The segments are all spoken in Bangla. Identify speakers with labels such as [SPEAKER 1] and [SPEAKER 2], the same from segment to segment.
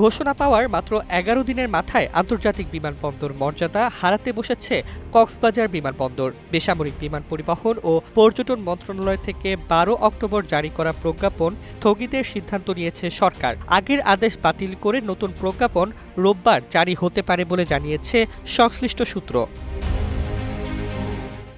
[SPEAKER 1] ঘোষণা পাওয়ার মাত্র এগারো দিনের মাথায় আন্তর্জাতিক বিমানবন্দর মর্যাদা হারাতে বসেছে কক্সবাজার বিমানবন্দর। বেসামরিক বিমান পরিবহন ও পর্যটন মন্ত্রণালয় থেকে বারো অক্টোবর জারি করা প্রজ্ঞাপন স্থগিতের সিদ্ধান্ত নিয়েছে সরকার। আগের আদেশ বাতিল করে নতুন প্রজ্ঞাপন রোববার জারি হতে পারে বলে জানিয়েছে সংশ্লিষ্ট সূত্র।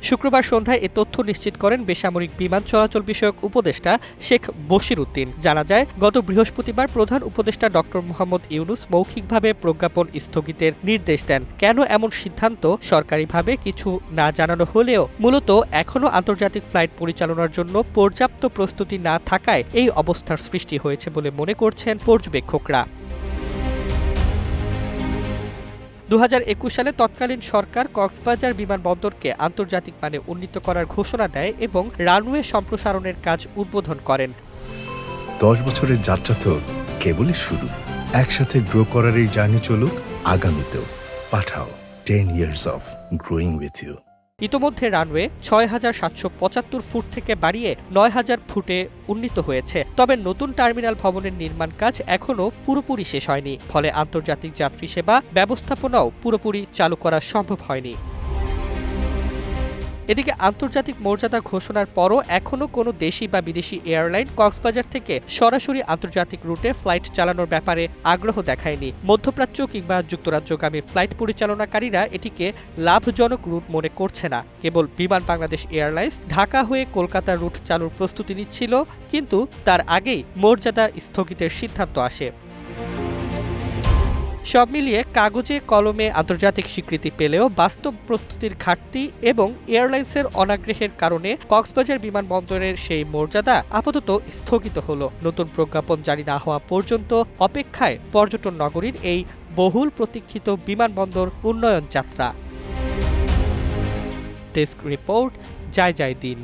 [SPEAKER 1] শুক্রবার সন্ধ্যায় এ তথ্য নিশ্চিত করেন বেসামরিক বিমান চলাচল বিষয়ক উপদেষ্টা শেখ বশির উদ্দিন জানা যায়, গত বৃহস্পতিবার প্রধান উপদেষ্টা ডক্টর মোহাম্মদ ইউনুস মৌখিকভাবে প্রজ্ঞাপন স্থগিতের নির্দেশ দেন। কেন এমন সিদ্ধান্ত? সরকারিভাবে কিছু না জানানো হলেও মূলত এখনও আন্তর্জাতিক ফ্লাইট পরিচালনার জন্য পর্যাপ্ত প্রস্তুতি না থাকায় এই অবস্থার সৃষ্টি হয়েছে বলে মনে করছেন পর্যবেক্ষকরা। দু হাজার একুশ সালে তৎকালীন সরকার কক্সবাজার বিমানবন্দরকে আন্তর্জাতিক মানে উন্নীত করার ঘোষণা দেয় এবং রানওয়ে সম্প্রসারণের কাজ উদ্বোধন করেন।
[SPEAKER 2] দশ বছরের যাত্রা তো কেবলই শুরু। একসাথে গ্রো করার এই জার্নি চলুক, আগামীতেও। Pathao ten years of growing with you
[SPEAKER 1] ইতোমধ্যে রানওয়ে ছয় হাজার সাতশো পঁচাত্তর ফুট থেকে বাড়িয়ে নয় হাজার ফুটে উন্নীত হয়েছে। তবে নতুন টার্মিনাল ভবনের নির্মাণ কাজ এখনও পুরোপুরি শেষ হয়নি। ফলে আন্তর্জাতিক যাত্রী সেবা ব্যবস্থাপনাও পুরোপুরি চালু করা সম্ভব হয়নি। এদিকে আন্তর্জাতিক মর্যাদা ঘোষণার পরও এখনও কোনো দেশি বা বিদেশি এয়ারলাইন কক্সবাজার থেকে সরাসরি আন্তর্জাতিক রুটে ফ্লাইট চালানোর ব্যাপারে আগ্রহ দেখায়নি। মধ্যপ্রাচ্য কিংবা যুক্তরাজ্যগামী ফ্লাইট পরিচালনাকারীরা এটিকে লাভজনক রুট মনে করছে না। কেবল বিমান বাংলাদেশ এয়ারলাইন্স ঢাকা হয়ে কলকাতা রুট চালুর প্রস্তুতি নিচ্ছিল, কিন্তু তার আগেই মর্যাদা স্থগিতের সিদ্ধান্ত আসে। সব মিলিয়ে কাগজে, কলমে আন্তর্জাতিক স্বীকৃতি পেলেও বাস্তব প্রস্তুতির ঘাটতি এবং এয়ারলাইন্সের অনাগ্রহের কারণে কক্সবাজার বিমানবন্দরের সেই মর্যাদা আপাতত স্থগিত হলো। নতুন প্রজ্ঞাপন জারি না হওয়া পর্যন্ত অপেক্ষায় পর্যটন নগরীর এই বহুল প্রতীক্ষিত বিমানবন্দর উন্নয়ন যাত্রা। ডেস্ক রিপোর্ট যায় যায় দিন।